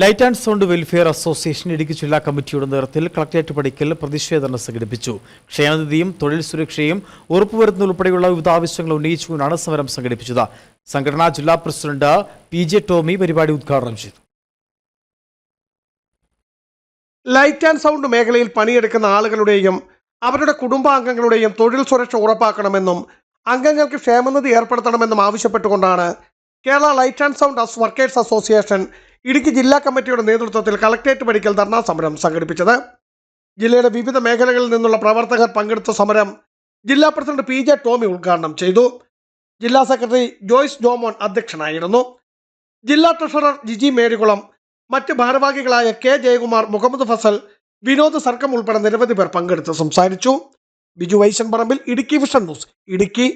Light and sound welfare association Idukki ജില്ലാ കമ്മിറ്റിയുടെ നേതൃത്വത്തിൽ കളക്ടറേറ്റ് പടിക്കൽ പ്രതിഷേധം സംഘടിപ്പിച്ചു. ക്ഷേമനിധിയും തൊഴിൽ സുരക്ഷയും ഉറപ്പുവരുത്തുന്ന ഉൾപ്പെടെയുള്ള വിവിധ ആവശ്യങ്ങൾ ഉന്നയിച്ചുകൊണ്ടാണ് സമരം സംഘടിപ്പിച്ചത്. സംഘടനാ ജില്ലാ പ്രസിഡന്റ് പി ജെ ടോമി പരിപാടി ഉദ്ഘാടനം ചെയ്തു. ലൈറ്റ് ആൻഡ് സൗണ്ട് മേഖലയിൽ പണിയെടുക്കുന്ന ആളുകളുടെയും അവരുടെ കുടുംബാംഗങ്ങളുടെയും തൊഴിൽ സുരക്ഷ ഉറപ്പാക്കണമെന്നും അംഗങ്ങൾക്ക് ക്ഷേമനിധി ഏർപ്പെടുത്തണമെന്നും ആവശ്യപ്പെട്ടുകൊണ്ടാണ് Kerala light and sound workers association Idukki ജില്ലാ കമ്മിറ്റിയുടെ നേതൃത്വത്തിൽ കളക്ടറേറ്റ് മെഡിക്കൽ ധർണാ സമരം സംഘടിപ്പിച്ചത്. ജില്ലയുടെ വിവിധ മേഖലകളിൽ നിന്നുള്ള പ്രവർത്തകർ പങ്കെടുത്ത സമരം ജില്ലാ പ്രസിഡന്റ് പി ജെ ടോമി ഉദ്ഘാടനം ചെയ്തു. ജില്ലാ സെക്രട്ടറി ജോയ്സ് ജോമോൻ അധ്യക്ഷനായിരുന്നു. ജില്ലാ ട്രഷറർ ജിജി മേരികുളം മറ്റ് ഭാരവാഹികളായ കെ ജയകുമാർ മുഹമ്മദ് ഫസൽ വിനോദ് സർക്കം ഉൾപ്പെടെ നിരവധി പേർ പങ്കെടുത്ത് സംസാരിച്ചു. Biju Vaishan Parambil Idukki vision news Idukki.